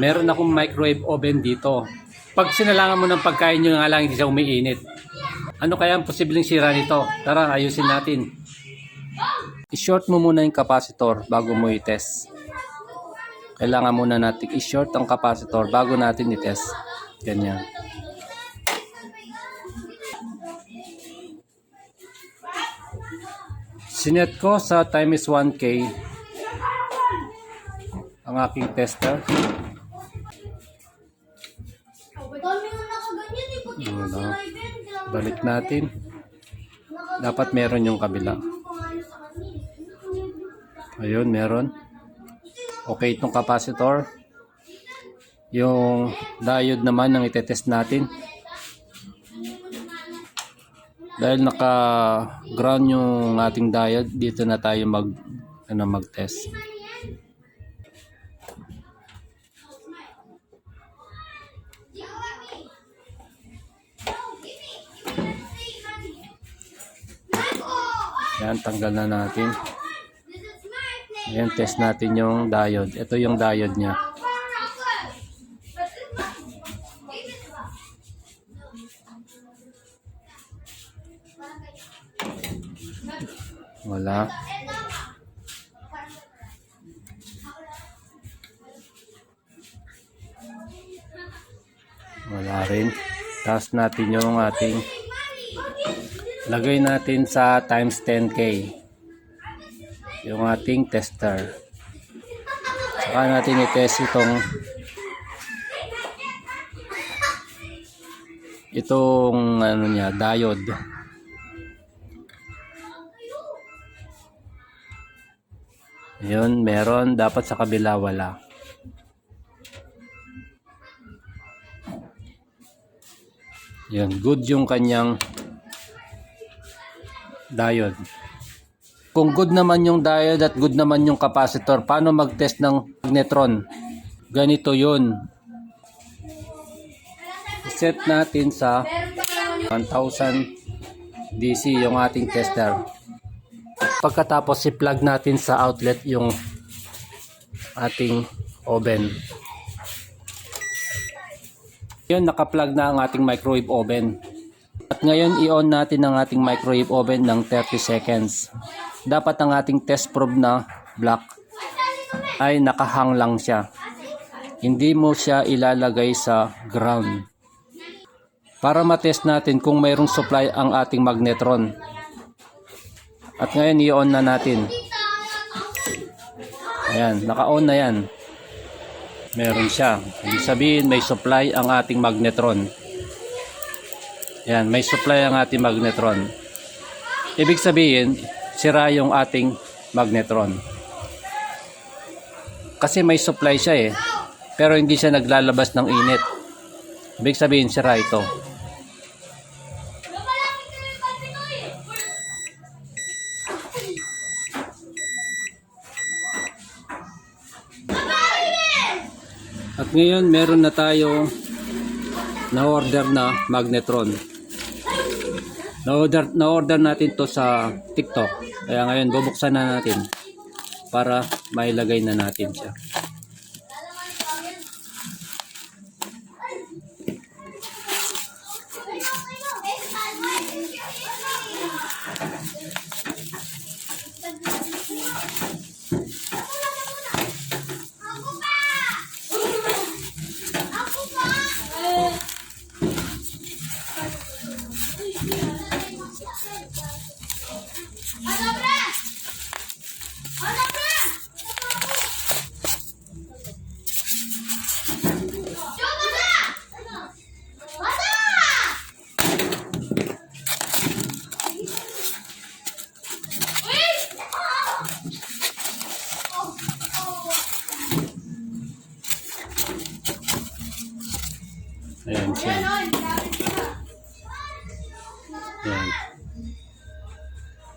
Meron akong microwave oven dito. Pag sinalangan mo ng pagkain nyo nga lang hindi siya umiinit. Ano kaya ang posibleng sira nito? Tara, ayusin natin. I-short mo muna yung capacitor bago mo i-test. Kailangan muna natin i-short ang capacitor bago natin i-test. Ganyan. Sinet ko sa time is 1K ang aking tester. Dami mo nakaganyan eh. Wala. sa live yan. Kailangan Balik natin. Dapat meron yung kabila. mo pangalan sa kanya. Ayun, meron. Okay itong capacitor. Yung diode naman ang itetest natin. Dahil naka-ground yung ating diode, dito na tayo mag ano mag-test. Yan, tanggal na natin. Ayan, test natin yung diode. Ito yung diode niya. Wala. Wala rin. Taas natin yung ating lagay natin sa times 10k yung ating tester. Saka natin i-test itong itong ano niya, diode. Yun, meron. Dapat sa kabila wala. Yun, good yung kanyang diode. Kung good naman yung diode at good naman yung capacitor, paano mag-test ng magnetron? Ganito yun. Set natin sa 1000 DC yung ating tester. Pagkatapos i-plug natin sa outlet yung ating oven. Yun, naka-plug na ang ating microwave oven. At ngayon, i-on natin ang ating microwave oven ng 30 seconds. Dapat ang ating test probe na black ay nakahang lang siya. Hindi mo siya ilalagay sa ground. Para matest natin kung mayroong supply ang ating magnetron. At ngayon, i-on na natin. Ayan, naka-on na yan. Meron siya. Ibig sabihin, may supply ang ating magnetron. Yan, may supply ang ating magnetron. Ibig sabihin, sira yung ating magnetron. Kasi may supply siya eh. Pero hindi siya naglalabas ng init. Ibig sabihin, sira ito. At ngayon, meron na tayo na-order na magnetron. Na-order, na-order natin to sa TikTok. Kaya ngayon, bubuksan na natin para mailagay na natin siya.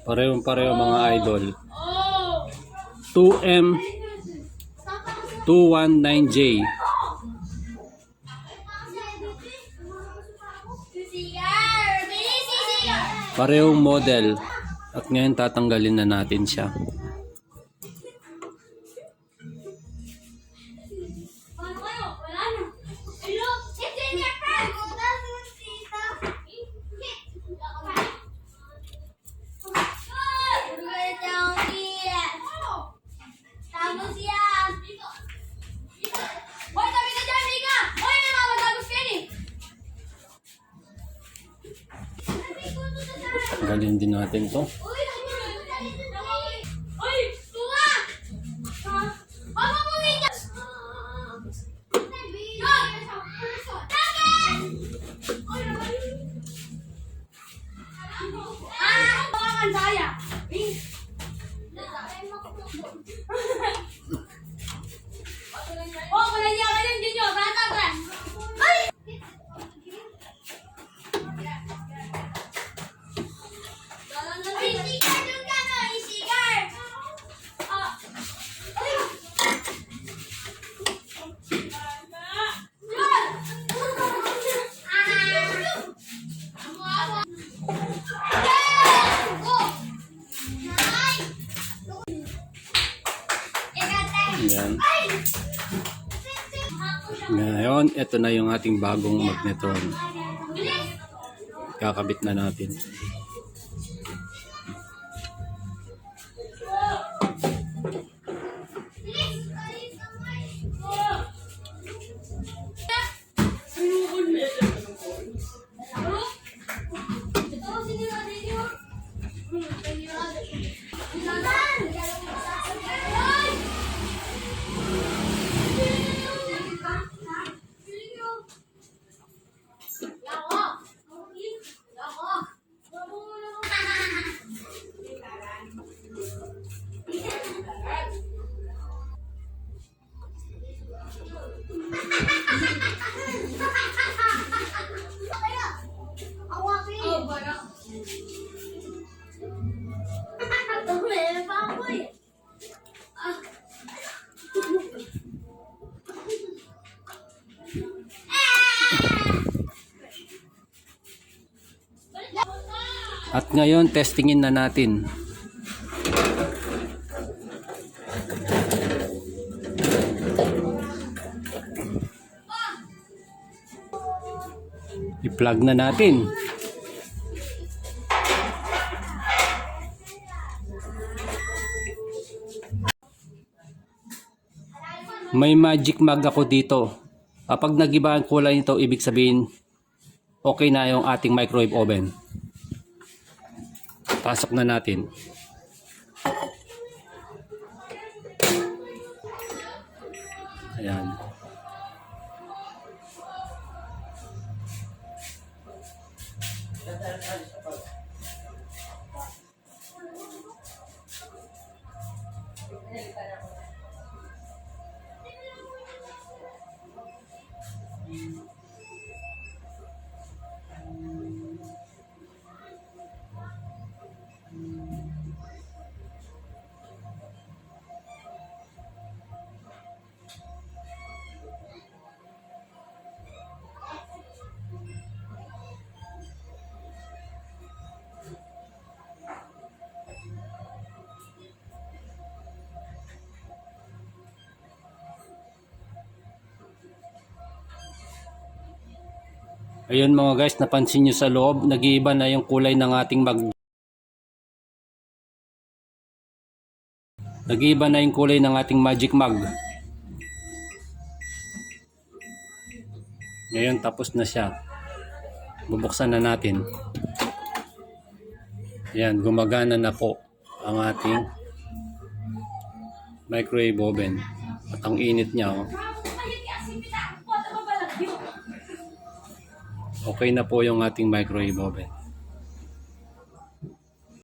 Parehong pareho mga idol. 2M 219J. CCR! Bili CCR! Parehong model. At ngayon tatanggalin na natin siya. Tanggalin din natin to. Yan. Ay! Ngayon, ito na yung ating bagong magnetron. Bilis! Kakabit na natin. At ngayon, testingin na natin. I-plug na natin. May magic mag ako dito. Kapag nagiba ang kulay nito, ibig sabihin okay na yung ating microwave oven. Pasok na natin. Ayan. Ayun mga guys, napansin nyo sa loob, nag-iiba na yung kulay ng ating mag... Nag-iiba na yung kulay ng ating magic mug. Ngayon tapos na siya. Bubuksan na natin. Yan, gumagana na po ang ating microwave oven. At ang init niya, oh. Okay na po yung ating microwave oven.